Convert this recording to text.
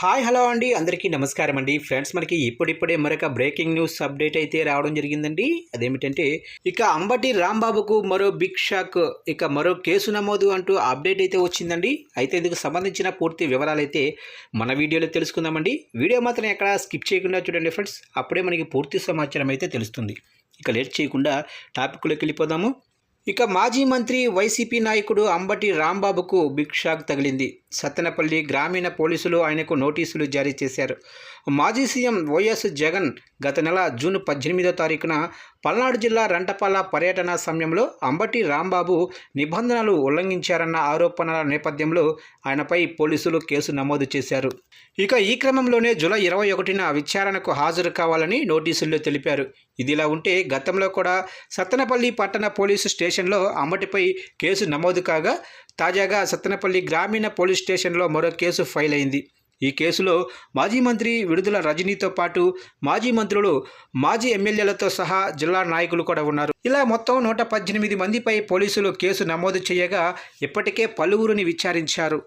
Hi hello అండి. అందరికీ నమస్కారం అండి. ఫ్రెండ్స్ మనకి ఇప్పుడిప్పుడే మరొక బ్రేకింగ్ న్యూస్ అప్డేట్ అయితే రావడం జరిగిందండి. అదేమిటంటే ఇక అంబటి రాంబాబుకు మరో బిగ్ షాక్ ఇక మరో కేసు నమోదు అంటూ అప్డేట్ అయితే వచ్చిందండి. అయితే ఇందుకు సంబంధించిన పూర్తి వివరాలు అయితే మన వీడియోలో తెలుసుకుందామండి. వీడియో మాత్రం ఎక్కడ స్కిప్ చేయకుండా చూడండి ఫ్రెండ్స్. అప్పుడే మనకి పూర్తి సమాచారం అయితే తెలుస్తుంది. ఇక లేట్ చేయకుండా టాపిక్లోకి వెళ్ళిపోదాము. ఇక మాజీ మంత్రి వైసీపీ నాయకుడు అంబటి రాంబాబుకు బిగ్ షాక్ తగిలింది. సత్తెనపల్లి గ్రామీణ పోలీసులు ఆయనకు నోటీసులు జారీ చేశారు. మాజీ సీఎం వైఎస్ జగన్ గత నెల జూన్ పద్దెనిమిదో తారీఖున పల్నాడు జిల్లా రంటపాల పర్యటన సమయంలో అంబటి రాంబాబు నిబంధనలు ఉల్లంఘించారన్న ఆరోపణల నేపథ్యంలో ఆయనపై పోలీసులు కేసు నమోదు చేశారు. ఇక ఈ క్రమంలోనే జూలై ఇరవై ఒకటిన విచారణకు హాజరు కావాలని నోటీసుల్లో తెలిపారు. ఇదిలా ఉంటే గతంలో కూడా సత్తెనపల్లి పట్టణ పోలీసు స్టేషన్లో అంబటిపై కేసు నమోదు కాగా తాజాగా సత్తెనపల్లి గ్రామీణ పోలీస్ స్టేషన్లో మరో కేసు ఫైల్ అయింది. ఈ కేసులో మాజీ మంత్రి విడుదల రజనీతో పాటు మాజీ మంత్రులు మాజీ ఎమ్మెల్యేలతో సహా జిల్లా నాయకులు కూడా ఉన్నారు. ఇలా మొత్తం నూట పద్దెనిమిది మందిపై పోలీసులు కేసు నమోదు చేయగా ఇప్పటికే పలువురిని విచారించారు.